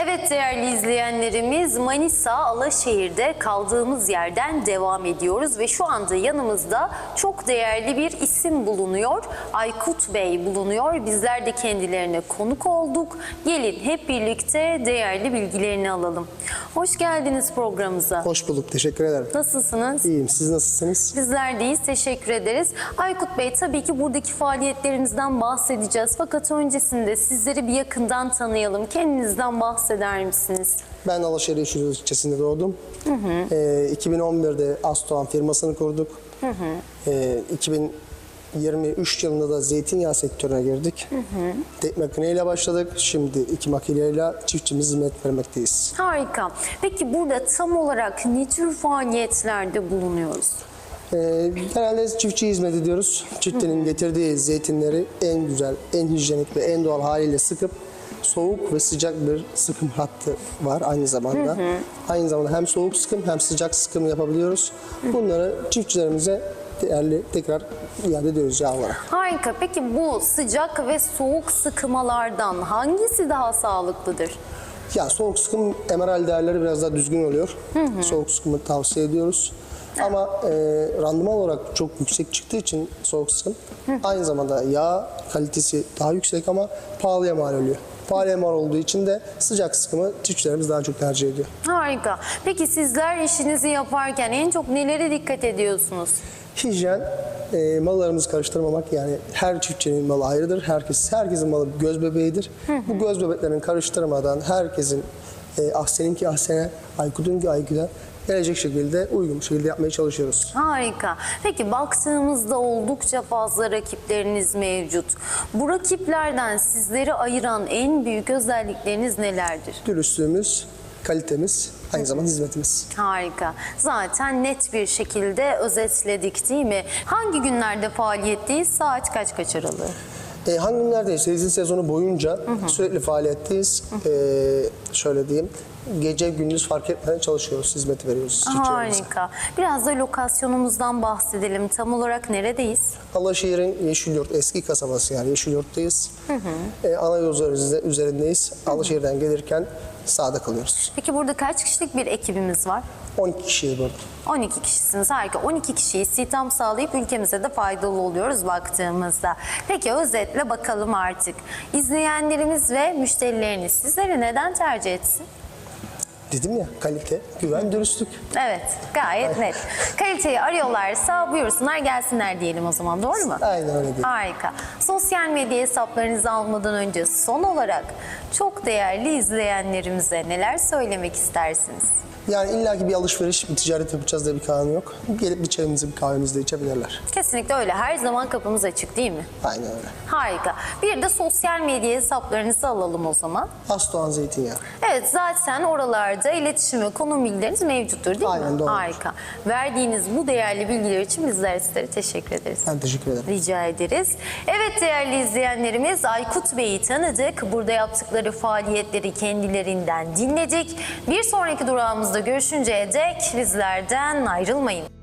Evet değerli izleyenlerimiz Manisa Alaşehir'de kaldığımız yerden devam ediyoruz ve şu anda yanımızda çok değerli bir isim bulunuyor. Aykut Bey bulunuyor. Bizler de kendilerine konuk olduk. Gelin hep birlikte değerli bilgilerini alalım. Hoş geldiniz programımıza. Hoş bulduk, teşekkür ederim. Nasılsınız? İyiyim, siz nasılsınız? Bizler deyiz. Teşekkür ederiz. Aykut Bey tabii ki buradaki faaliyetlerimizden bahsedeceğiz. Fakat öncesinde sizleri bir yakından tanıyalım. Kendinizden bahseder misiniz? Ben Alaşehir Yeşil ilçesinde doğdum. Ee, 2011'de Astoğan firmasını kurduk. Ee, 2023 yılında da zeytinyağı sektörüne girdik. Tek makineyle başladık. Şimdi iki makineyle çiftçimiz hizmet vermekteyiz. Harika. Peki burada tam olarak ne tür faaliyetlerde bulunuyoruz? Ee, genelde çiftçi hizmet ediyoruz. Çiftçinin getirdiği zeytinleri en güzel, en hijyenik ve en doğal haliyle sıkıp soğuk ve sıcak bir sıkım hattı var aynı zamanda. Aynı zamanda hem soğuk sıkım hem sıcak sıkım yapabiliyoruz. Bunları çiftçilerimize değerli tekrar iade ediyoruz yağ olarak. Harika. Peki bu sıcak ve soğuk sıkmalardan hangisi daha sağlıklıdır? Ya soğuk sıkım emeral değerleri biraz daha düzgün oluyor. Soğuk sıkımı tavsiye ediyoruz. Ama e, randıman olarak çok yüksek çıktığı için soğuk sıkım aynı zamanda yağ kalitesi daha yüksek ama pahalıya mal oluyor. Pahalıya mal olduğu için de sıcak sıkımı çiftçilerimiz daha çok tercih ediyor. Harika. Peki sizler işinizi yaparken en çok nelere dikkat ediyorsunuz? Hijyen, e, mallarımızı karıştırmamak yani her çiftçinin malı ayrıdır. Herkes herkesin malı göz bebeğidir. Bu göz bebeklerini karıştırmadan herkesin e, ah seninki ah sene, Aykut'unki Aykut'a gelecek şekilde uygun bir şekilde yapmaya çalışıyoruz. Harika. Peki baktığımızda oldukça fazla rakipleriniz mevcut. Bu rakiplerden sizleri ayıran en büyük özellikleriniz nelerdir? Dürüstlüğümüz, kalitemiz, aynı zamanda hizmetimiz. Harika. Zaten net bir şekilde özetledik değil mi? Hangi günlerde faaliyetteyiz? Saat kaç kaç aralığı? E, hangi günlerdeyiz? Sezin sezonu boyunca sürekli faaliyetteyiz. E, şöyle diyeyim, gece gündüz fark etmeden çalışıyoruz, hizmeti veriyoruz. Harika. Biraz da lokasyonumuzdan bahsedelim. Tam olarak neredeyiz? Alaşehir'in Yeşilyurt eski kasabası yani Yeşilyurt'tayız. E, ana yol üzerinde- üzerindeyiz. Alaşehir'den gelirken sağda kalıyoruz. Peki burada kaç kişilik bir ekibimiz var? 12 kişiyiz burada. 12 kişisiniz. Harika. 12 kişiyi istihdam sağlayıp ülkemize de faydalı oluyoruz baktığımızda. Peki özetle bakalım artık. İzleyenlerimiz ve müşterileriniz sizleri neden tercih etsin? Dedim ya kalite, güven, dürüstlük. Evet, gayet net. Kaliteyi arıyorlarsa buyursunlar gelsinler diyelim o zaman doğru mu? Aynen öyle değil. Harika. Sosyal medya hesaplarınızı almadan önce son olarak çok değerli izleyenlerimize neler söylemek istersiniz? Yani illaki bir alışveriş, bir ticaret yapacağız diye bir kanun yok. Gelip bir çayımızı, bir kahvemizi de içebilirler. Kesinlikle öyle. Her zaman kapımız açık değil mi? Aynen öyle. Harika. Bir de sosyal medya hesaplarınızı alalım o zaman. Astoğan zeytinyağı. Evet zaten oralarda iletişim ve konum bilgileriniz mevcuttur değil mi? Aynen, doğrudur. Harika. Verdiğiniz bu değerli bilgiler için bizler sizlere teşekkür ederiz. Ben teşekkür ederim. Rica ederiz. Evet değerli izleyenlerimiz Aykut Bey'i tanıdık. Burada yaptıkları faaliyetleri kendilerinden dinledik. Bir sonraki durağımızda görüşünceye dek bizlerden ayrılmayın.